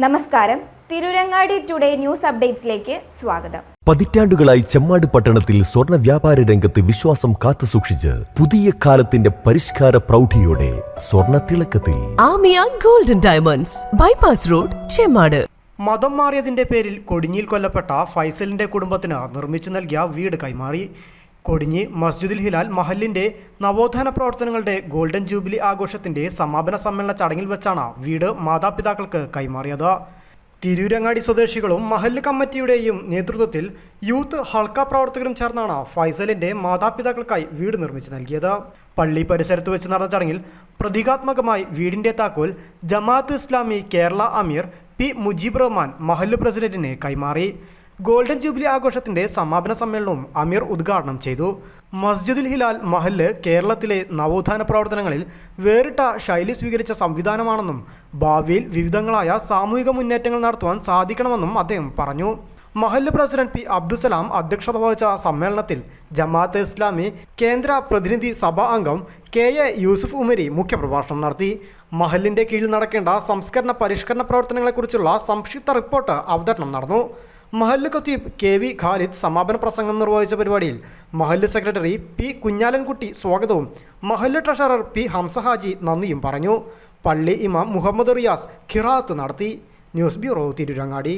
നമസ്കാരം. Tirurangadi today news അപ്ഡേറ്റ്സിലേക്ക് സ്വാഗതം. പതിറ്റാണ്ടുകളായി ചെമ്മാട് പട്ടണത്തിൽ സ്വർണ വ്യാപാര രംഗത്ത് വിശ്വാസം കാത്തുസൂക്ഷിച്ച് പുതിയ കാലത്തിന്റെ പരിഷ്കാര പ്രൗഢിയോടെ സ്വർണ തിളക്കത്തിൽ. Amiya golden diamonds bypass road Chemmad. മതം മാറിയതിന്റെ പേരിൽ കൊടിഞ്ഞിയിൽ കൊല്ലപ്പെട്ട ഫൈസലിന്റെ കുടുംബത്തിന് നിർമ്മിച്ചു നൽകിയ വീട് കൈമാറി. കൊടിഞ്ഞി മസ്ജിദുൽ ഹിലാൽ മഹലിന്റെ നവോത്ഥാന പ്രവർത്തനങ്ങളുടെ ഗോൾഡൻ ജൂബിലി ആഘോഷത്തിന്റെ സമാപന സമ്മേളന ചടങ്ങിൽ വെച്ചാണ് വീട് മാതാപിതാക്കൾക്ക് കൈമാറിയത്. തിരൂരങ്ങാടി സ്വദേശികളും മഹല്ല് കമ്മിറ്റിയുടെയും നേതൃത്വത്തിൽ യൂത്ത് ഹൾക്ക പ്രവർത്തകരും ചേർന്നാണ് ഫൈസലിന്റെ മാതാപിതാക്കൾക്കായി വീട് നിർമ്മിച്ച് നൽകിയത്. പള്ളി പരിസരത്ത് വെച്ച് നടന്ന ചടങ്ങിൽ പ്രതീകാത്മകമായി വീടിന്റെ താക്കോൽ ജമാഅത്ത് ഇസ്ലാമി കേരള അമീർ പി മുജീബ് റഹ്മാൻ മഹല്ല് പ്രസിഡന്റിനെ കൈമാറി. ഗോൾഡൻ ജൂബിലി ആഘോഷത്തിന്റെ സമാപന സമ്മേളനവും അമീർ ഉദ്ഘാടനം ചെയ്തു. മസ്ജിദുൽ ഹിലാൽ മഹല്ല് കേരളത്തിലെ നവോത്ഥാന പ്രവർത്തനങ്ങളിൽ വേറിട്ട ശൈലി സ്വീകരിച്ച സംവിധാനമാണെന്നും ഭാവിയിൽ വിവിധങ്ങളായ സാമൂഹിക മുന്നേറ്റങ്ങൾ നടത്തുവാൻ സാധിക്കണമെന്നും അദ്ദേഹം പറഞ്ഞു. മഹല്ല് പ്രസിഡന്റ് പി അബ്ദുസലാം അധ്യക്ഷത വഹിച്ച സമ്മേളനത്തിൽ ജമാഅത്ത് ഇസ്ലാമി കേന്ദ്ര പ്രതിനിധി സഭാ അംഗം കെ എ യൂസുഫ് ഉമരി മുഖ്യപ്രഭാഷണം നടത്തി. മഹലിന്റെ കീഴിൽ നടക്കേണ്ട സംസ്കരണ പരിഷ്കരണ പ്രവർത്തനങ്ങളെക്കുറിച്ചുള്ള സംക്ഷിപ്ത റിപ്പോർട്ട് അവതരണം നടന്നു. മഹല്ല് ഖത്തീബ് കെ വി ഖാലിദ് സമാപന പ്രസംഗം നിർവഹിച്ച പരിപാടിയിൽ മഹല്ല് സെക്രട്ടറി പി കുഞ്ഞാലൻകുട്ടി സ്വാഗതവും മഹല്ല് ട്രഷറർ പി ഹംസഹാജി നന്ദിയും പറഞ്ഞു. പള്ളി ഇമാം മുഹമ്മദ് റിയാസ് ഖിറാത്ത് നടത്തി. News bureau Tirurangadi.